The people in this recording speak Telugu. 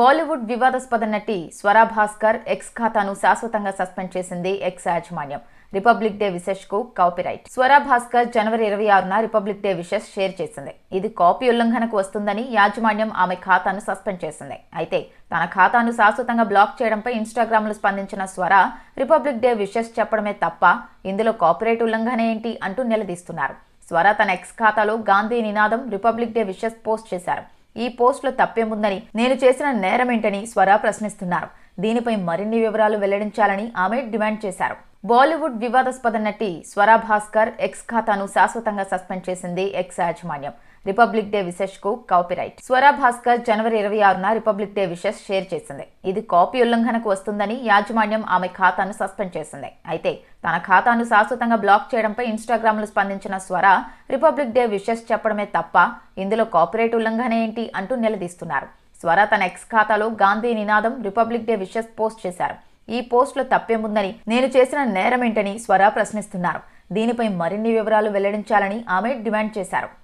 బాలీవుడ్ వివాదాస్పద నటి స్వరా భాస్కర్ ఎక్స్ ఖాతాను శాశ్వతంగా సస్పెండ్ చేసింది ఎక్స్ యాజమాన్యం. రిపబ్లిక్ డే విశేష్కు కాపీరైట్. స్వరా భాస్కర్ జనవరి ఇరవై ఆరున రిపబ్లిక్ డే విశేష్ షేర్ చేసింది. ఇది కాపీ ఉల్లంఘనకు వస్తుందని యాజమాన్యం ఆమె ఖాతాను సస్పెండ్ చేసింది. అయితే తన ఖాతాను శాశ్వతంగా బ్లాక్ చేయడంపై ఇన్స్టాగ్రామ్లో స్పందించిన స్వర రిపబ్లిక్ డే విశేష్ చెప్పడమే తప్ప ఇందులో కాపీరైట్ ఉల్లంఘన ఏంటి అంటూ నిలదీస్తున్నారు. స్వర తన ఎక్స్ ఖాతాలో గాంధీ నినాదం రిపబ్లిక్ డే విషెస్ పోస్ట్ చేశారు. ఈ పోస్టులో తప్పేముందని నేను చేసిన నేరం ఏంటని స్వర ప్రశ్నిస్తున్నారు. దీనిపై మరిన్ని వివరాలు వెల్లడించాలని ఆమె డిమాండ్ చేశారు. బాలీవుడ్ వివాదాస్పద నటి స్వరా భాస్కర్ ఎక్స్ ఖాతాను శాశ్వతంగా సస్పెండ్ చేసింది ఎక్స్ యాజమాన్యం. రిపబ్లిక్ డే విశేష్కు కాపీరైట్ స్వరా భాస్కర్ జనవరి ఇరవై ఆరున రిపబ్లిక్ డే విశేష్ షేర్ చేసింది. ఇది కాపీ ఉల్లంఘనకు వస్తుందని యాజమాన్యం ఆమె ఖాతాను సస్పెండ్ చేసింది. అయితే తన ఖాతాను శాశ్వతంగా బ్లాక్ చేయడంపై ఇన్స్టాగ్రామ్లో స్పందించిన స్వర రిపబ్లిక్ డే విషెస్ చెప్పడమే తప్ప ఇందులో కాపీరైట్ ఉల్లంఘన ఏంటి అంటూ నిలదీస్తున్నారు. స్వర తన ఎక్స్ ఖాతాలో గాంధీ నినాదం రిపబ్లిక్ డే విషెస్ పోస్ట్ చేశారు. ఈ పోస్టులో తప్పేముందని నేను చేసిన నేరం ఏంటని స్వర ప్రశ్నిస్తున్నారు. దీనిపై మరిన్ని వివరాలు వెల్లడించాలని ఆమె డిమాండ్ చేశారు.